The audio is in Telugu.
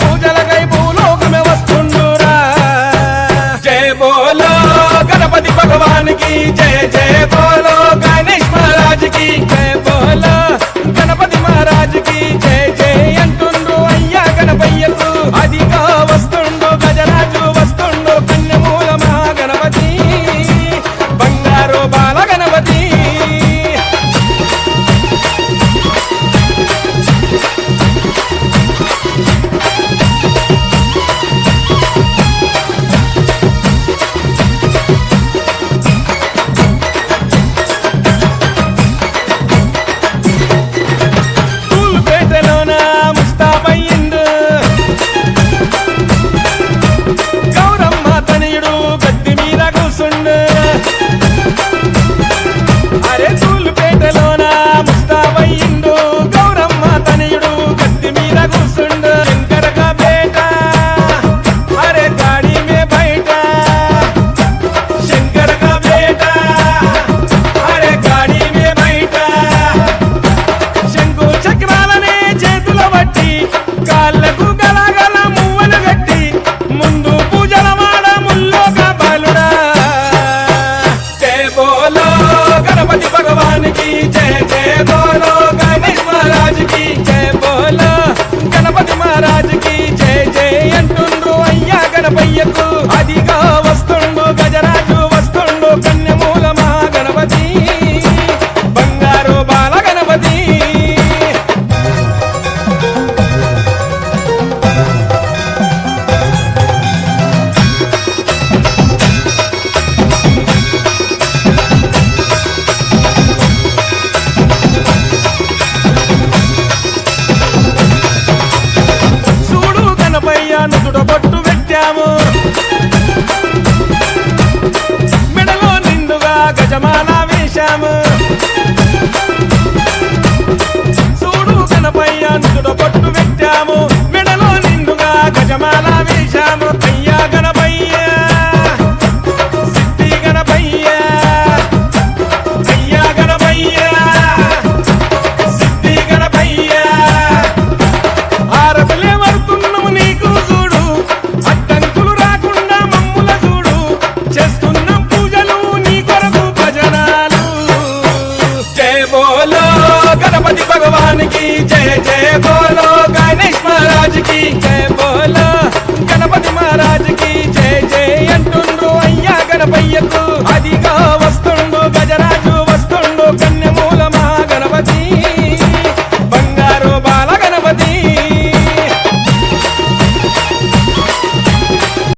పూజలకై భూలోకమే వస్తుండురా. జయ బోలో గణపతి భగవానికి జయ జయ బోలో గణేష్ మహారాజుకి జయ బోలో గణపతి మహారాజుకి జయ జయ అంటుండు అయ్యా గణపయ్యకు. అదిగా వస్తుండు గజరాజు వస్తుండు కన్యమూల మహాగణపతి. బంగారు బాల भगवान की। కృష్ణుడు బొట్టు పెట్టాము. మెడలో నిండుగా గజమానా వేశాము. చూడు కనపయ్య నుడు బొట్టు పెట్టాము. మెడలో నిండుగా గజమానా వేశాము. Bây.